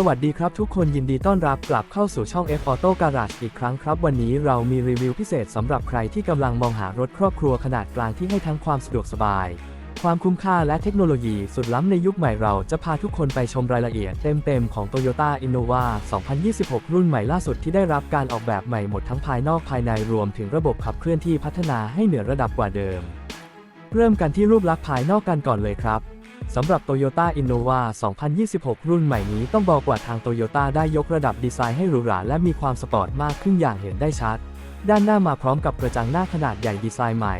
สวัสดีครับทุกคนยินดีต้อนรับกลับเข้าสู่ช่อง F Auto Garage อีกครั้งครับ วันนี้เรามีรีวิวพิเศษสำหรับใครที่กำลังมองหารถครอบครัวขนาดกลางที่ให้ทั้งความสะดวกสบาย ความคุ้มค่าและเทคโนโลยีสุดล้ำในยุคใหม่เราจะพาทุกคนไปชมรายละเอียดเต็มๆของ Toyota Innova 2026 รุ่นใหม่ล่าสุดที่ได้รับการออกแบบใหม่หมดทั้งภายนอกภายในรวมถึงระบบขับเคลื่อนที่พัฒนาให้เหนือระดับกว่าเดิม เริ่มกันที่รูปลักษณ์ภายนอกกันก่อนเลยครับ สำหรับ Toyota Innova 2026 รุ่นใหม่นี้ต้องบอกว่าทาง Toyota ได้ยกระดับดีไซน์ให้หรูหราและมีความสปอร์ตมากขึ้นอย่างเห็นได้ชัด ด้านหน้ามาพร้อมกับกระจังหน้าขนาดใหญ่ดีไซน์ใหม่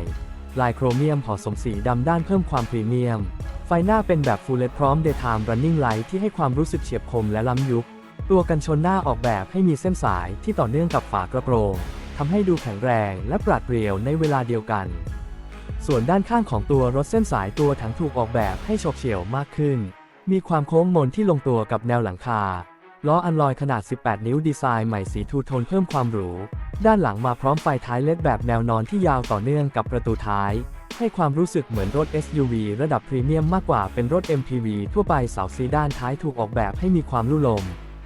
ลายโครเมียมผสมสีดำด้านเพิ่มความพรีเมียม ไฟหน้าเป็นแบบ Full LED พร้อม Daytime Running Light ที่ให้ความรู้สึกเฉียบคมและล้ำยุค ตัวกันชนหน้าออกแบบให้มีเส้นสายที่ต่อเนื่องกับฝากระโปรงทำให้ดูแข็งแรงและปราดเปรียวในเวลาเดียวกัน ส่วนด้านข้างของตัวรถเส้นสายตัวถังถูกออกแบบให้โฉบเฉี่ยวมากขึ้น มีความโค้งมนที่ลงตัวกับแนวหลังคา ล้ออันลอยขนาด 18 นิ้วดีไซน์ใหม่สีทูโทนเพิ่มความหรู ด้านหลังมาพร้อมไฟท้ายเล็ดแบบแนวนอนที่ยาวต่อเนื่องกับประตูท้าย ให้ความรู้สึกเหมือนรถ SUV ระดับพรีเมียมมากกว่าเป็นรถ MPV ทั่วไปเสาซีด้านท้ายถูกออกแบบให้มีความลู่ลม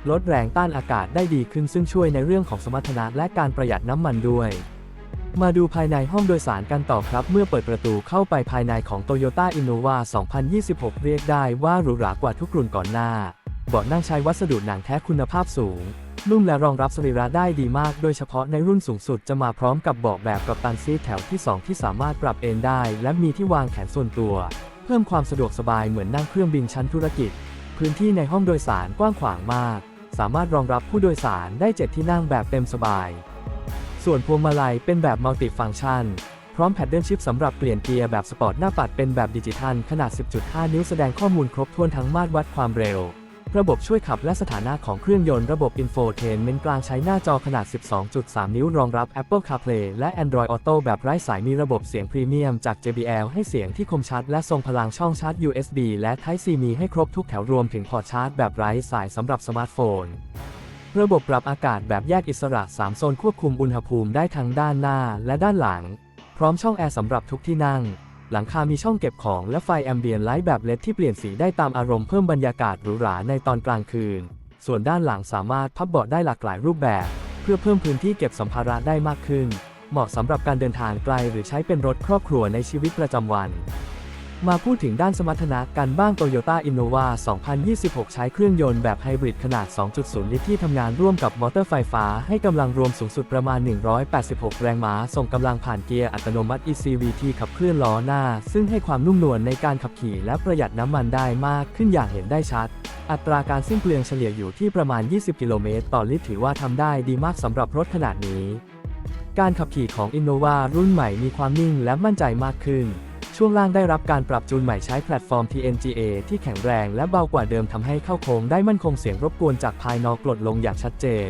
ลดแรงต้านอากาศได้ดีขึ้นซึ่งช่วยในเรื่องของสมรรถนะและการประหยัดน้ำมันด้วย มาดูภายในห้องโดยสารกันต่อครับ เมื่อเปิดประตูเข้าไปภายในของ Toyota Innova 2026 เรียกได้ว่าหรูหรากว่าทุกรุ่นก่อนหน้า เบาะนั่งใช้วัสดุหนังแท้คุณภาพสูง นุ่มและรองรับสรีระได้ดีมาก โดยเฉพาะในรุ่นสูงสุดจะมาพร้อมกับเบาะแบบกัปตันซีแถวที่ 2 ที่สามารถปรับเอนได้ และมีที่วางแขนส่วนตัว เพิ่มความสะดวกสบายเหมือนนั่งเครื่องบินชั้นธุรกิจ พื้นที่ในห้องโดยสารกว้างขวางมาก สามารถรองรับผู้โดยสารได้ 7 ที่นั่งแบบเต็มสบาย ส่วนพวงมาลัยเป็นแบบมัลติฟังชัน พร้อมแพดเดิลชิพสำหรับเปลี่ยนเกียร์แบบสปอร์ตหน้าปัดเป็นแบบดิจิทัล ขนาด 10.5 นิ้วแสดงข้อมูลครบถ้วนทั้งมาตรวัดความเร็ว ระบบช่วยขับและสถานะของเครื่องยนต์ระบบ Infotainment กลางใช้หน้าจอขนาด 12.3 นิ้วรองรับ Apple CarPlay และ Android Auto แบบไร้สายมีระบบเสียงพรีเมียมจาก JBL ให้เสียงที่คมชัดและทรงพลังช่องชาร์จ USB และ Type C มีให้ครบทุกแถวรวมถึงพอร์ตชาร์จแบบไร้สายสำหรับสมาร์ทโฟน ระบบปรับอากาศแบบแยกอิสระ 3 โซนควบคุมอุณหภูมิได้ทั้งด้านหน้าและด้านหลัง พร้อมช่องแอร์สำหรับทุกที่นั่ง หลังคามีช่องเก็บของและไฟแอมเบียนไลท์แบบเลดที่เปลี่ยนสีได้ตามอารมณ์เพิ่มบรรยากาศหรูหราในตอนกลางคืน ส่วนด้านหลังสามารถพับเบาะได้หลากหลายรูปแบบ เพื่อเพิ่มพื้นที่เก็บสัมภาระได้มากขึ้น เหมาะสำหรับการเดินทางไกลหรือใช้เป็นรถครอบครัวในชีวิตประจำวัน มาพูดถึงด้านสมรรถนะกันบ้าง Toyota Innova 2026 ใช้เครื่องยนต์แบบไฮบริดขนาด 2.0 ลิตรที่ทำงานร่วมกับมอเตอร์ไฟฟ้า ให้กำลังรวมสูงสุดประมาณ 186 แรงม้า ส่งกำลังผ่านเกียร์อัตโนมัติ ECVT ขับเคลื่อนล้อหน้า ซึ่งให้ความนุ่มนวลในการขับขี่และประหยัดน้ำมันได้มากขึ้นอย่างเห็นได้ชัด อัตราการสิ้นเปลืองเฉลี่ยอยู่ที่ประมาณ 20 กิโลเมตรต่อลิตรถือว่าทำได้ดีมากสำหรับรถขนาดนี้ การขับขี่ของ Innova รุ่นใหม่มีความนิ่งและมั่นใจมากขึ้น ช่วงล่างได้รับการปรับจูนใหม่ใช้แพลตฟอร์ม TNGA ที่แข็งแรงและเบากว่าเดิมทำให้เข้าโค้งได้มั่นคงเสียงรบกวนจากภายนอกลดลงอย่างชัดเจน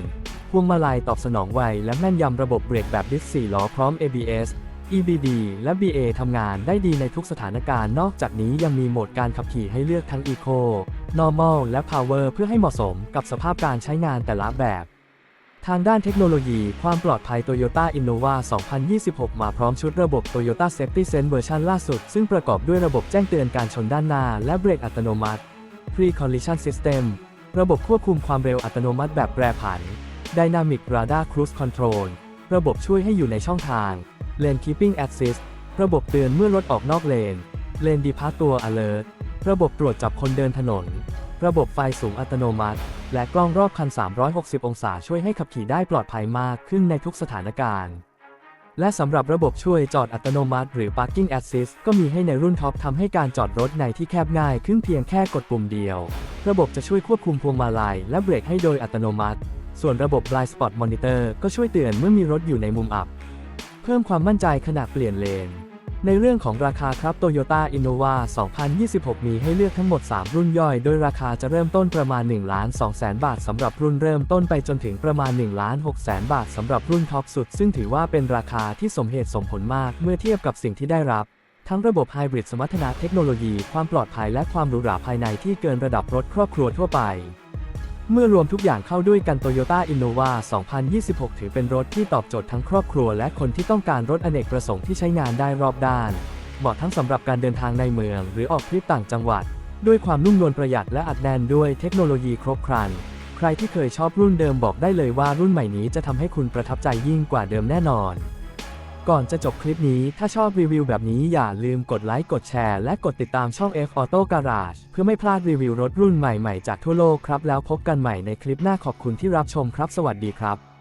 พวงมาลัยตอบสนองไวและแม่นยำระบบเบรกแบบดิส4ล้อพร้อม ABS EBD และ BA ทำงานได้ดีในทุกสถานการณ์ นอกจากนี้ยังมีโหมดการขับขี่ให้เลือกทั้ง Eco Normal และ Power เพื่อให้เหมาะสมกับสภาพการใช้งานแต่ละแบบ ทางด้านเทคโนโลยีความปลอดภัย Toyota Innova 2026 มาพร้อมชุดระบบ Toyota Safety Sense เวอร์ชันล่าสุด ซึ่งประกอบด้วยระบบแจ้งเตือนการชนด้านหน้า และเบรกอัตโนมัติ Pre Collision System ระบบควบคุมความเร็วอัตโนมัติแบบแปรผัน Dynamic Radar Cruise Control ระบบช่วยให้อยู่ในช่องทาง Lane Keeping Assist ระบบเตือนเมื่อรถออกนอกเลน Lane Departure Alert ระบบตรวจจับคนเดินถนน ระบบไฟสูงอัตโนมัติ และกล้องรอบคัน 360 องศาช่วยให้ขับขี่ได้ปลอดภัยมากขึ้นในทุกสถานการณ์ และสำหรับระบบช่วยจอดอัตโนมัติ หรือ Parking Assist ก็มีให้ในรุ่นท็อปทำให้การจอดรถในที่แคบง่ายขึ้นเพียงแค่กดปุ่มเดียว ระบบจะช่วยควบคุมพวงมาลัยและเบรกให้โดยอัตโนมัติ ส่วนระบบ Blind Spot Monitor ก็ช่วยเตือนเมื่อมีรถอยู่ในมุมอับ เพิ่มความมั่นใจขณะเปลี่ยนเลน ในเรื่องของราคาครับ Toyota Innova 2026 มีให้เลือกทั้งหมด 3 รุ่นย่อย โดยราคาจะเริ่มต้นประมาณ1ล้าน2 0 0 0 0บาทสำหรับรุ่นเริ่มต้นไปจนถึงประมาณ1ล้าน6 0 0 0 0บาทสำหรับรุ่นท็อปสุด ซึ่งถือว่าเป็นราคาที่สมเหตุสมผลมากเมื่อเทียบกับสิ่งที่ได้รับ ทั้งระบบไฮบริดสมรรถนะเทคโนโลยี ความปลอดภัยและความหรูหราภายในที่เกินระดับรถครอบครัวทั่วไป เมื่อรวมทุกอย่างเข้าด้วยกัน Toyota Innova 2026 ถือเป็นรถที่ตอบโจทย์ทั้งครอบครัวและคนที่ต้องการรถอเนกประสงค์ที่ใช้งานได้รอบด้านเหมาะทั้งสำหรับการเดินทางในเมือง หรือออกทริปต่างจังหวัด ด้วยความนุ่มนวลประหยัดและอัดแน่นด้วยเทคโนโลยีครบครัน ใครที่เคยชอบรุ่นเดิมบอกได้เลยว่ารุ่นใหม่นี้จะทำให้คุณประทับใจยิ่งกว่าเดิมแน่นอน ก่อนจะจบคลิปนี้ถ้าชอบรีวิวแบบนี้อย่าลืมกดไลค์กดแชร์และกดติดตามช่อง F Auto Garage เพื่อไม่พลาดรีวิวรถรุ่นใหม่ๆจากทั่วโลกครับ แล้วพบกันใหม่ในคลิปหน้าขอบคุณที่รับชมครับ สวัสดีครับ